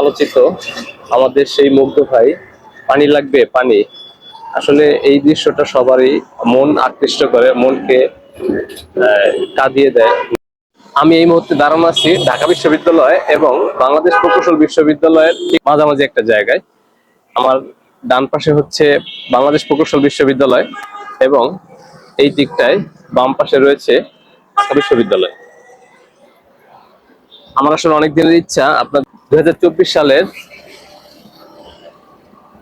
আলোচিত। আমাদের সেই মুগ্ধ ভাই, পানি লাগবে, পানি। আসলে এই দৃশ্যটা সবারই মন আকৃষ্ট করে, মনকে কাঁদিয়ে দেয়। আমি এই মুহূর্তে দাঁড়ানো আছি ঢাকা বিশ্ববিদ্যালয় এবং বাংলাদেশ প্রকৌশল বিশ্ববিদ্যালয়ের মাঝামাঝি একটা জায়গায়। আমার ডান পাশে হচ্ছে বাংলাদেশ প্রকৌশল বিশ্ববিদ্যালয় এবং এই দিকটায় বাম পাশে রয়েছে ঢাকা বিশ্ববিদ্যালয়। আমার আসলে অনেক দিনের ইচ্ছা আপনার দুই হাজার চব্বিশ সালের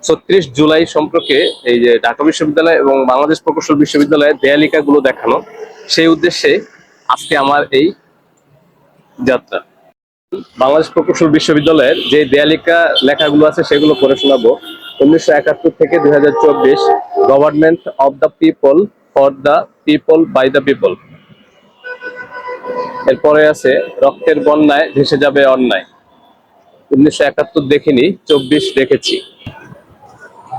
ছত্রিশ জুলাই সম্পর্কে এই যে ঢাকা বিশ্ববিদ্যালয় এবং বাংলাদেশ প্রকৌশল বিশ্ববিদ্যালয়ের দেয়ালিকা গুলো দেখানো, সেই উদ্দেশ্যে আজকে আমার এই যাত্রা। বাংলাদেশ প্রকৌশল বিশ্ববিদ্যালয়ের যে দেয়ালিকা লেখাগুলো আছে সেগুলো পড়ে শোনাবো। উনিশশো একাত্তর থেকে দুই হাজার চব্বিশ, government of the people for the people by the people. এরপরে আছে, রক্তের বন্যায় ভেসে যাবে অন্যায়। উনিশশো একাত্তর দেখিনি, চব্বিশ দেখেছি।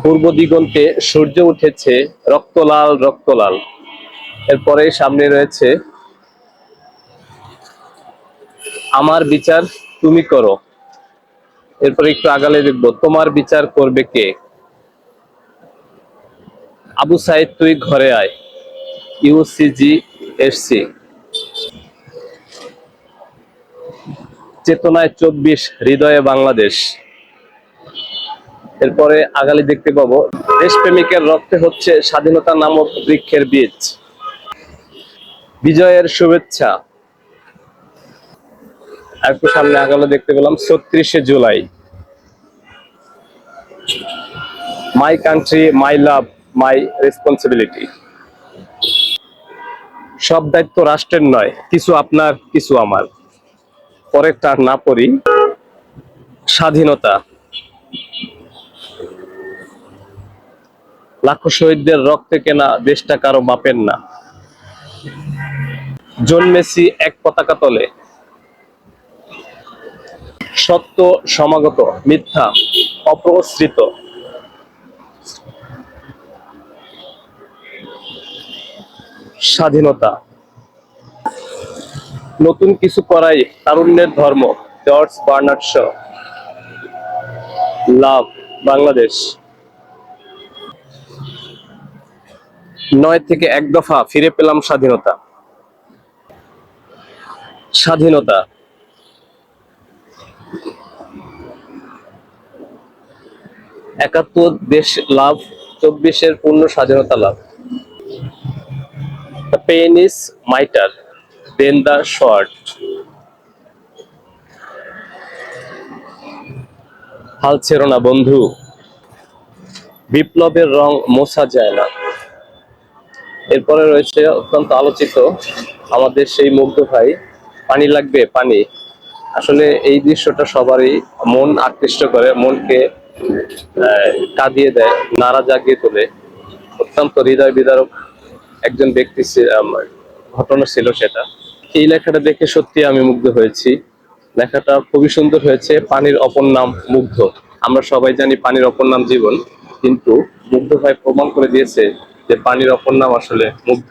পূর্ব দিগন্তে সূর্য উঠেছে রক্তলাল রক্তলাল। এরপরে সামনে রয়েছে, আমার বিচার তুমি করো। এরপরে একটু আগালে দেখব, তোমার বিচার করবে কে? আবু সাইদ, তুই ঘরে আয়। ইউসিজি এসসি চেতনায় চব্বিশ, হৃদয়ে বাংলাদেশ। এরপরে আগালি দেখতে পাবো, দেশপ্রেমিকের রক্তে হচ্ছে স্বাধীনতা নামক বৃক্ষের বীজ। বিজয়ের শুভেচ্ছা। একটু সামনে আগালো দেখতে পেলাম, ছত্রিশে July. My country my love my responsibility সব দায়িত্ব রাষ্ট্রের নয়, কিছু আপনার, কিছু আমার। পরেরটা না পড়ি স্বাধীনতা। লাখো শহীদদের রক্তে কেনা দেশটা কারও মাপেন না। জন্মেছি এক পতাকা তলে। সত্য, সমাগত, মিথ্যা অপ্রসৃত স্বাধীনতা। নতুন কিছু করাই তারুণ্যের ধর্ম। George Bernard Shaw. Love, Bangladesh. নয় থেকে এক দফা ফিরে পেলাম স্বাধীনতা। স্বাধীনতা। একাত্তর দেশ লাভ, চব্বিশের পূর্ণ স্বাধীনতা লাভ। The pain than the sword. হাল ছেড়ো না, বন্ধু। বিপ্লবের রং মোছা যায় না। এরপরে রয়েছে অত্যন্ত আলোচিত আমাদের সেই মুগ্ধ ভাই। পানি লাগবে, পানি। আসলে এই দৃশ্যটা সবারই মন আকৃষ্ট করে, মনকে কাঁদিয়ে দেয়, নাড়া জাগিয়ে তোলে। অত্যন্ত হৃদয় বিদারক একজন ব্যক্তি ঘটনা ছিল সেটা। এই লেখাটা দেখে সত্যি আমি মুগ্ধ হয়েছি। লেখাটা খুবই সুন্দর হয়েছে, পানির অপর নাম মুগ্ধ। আমরা সবাই জানি পানির অপর নাম জীবন, কিন্তু মুগ্ধ ভাই প্রমাণ করে দিয়েছে যে পানির অপর নাম আসলে মুগ্ধ।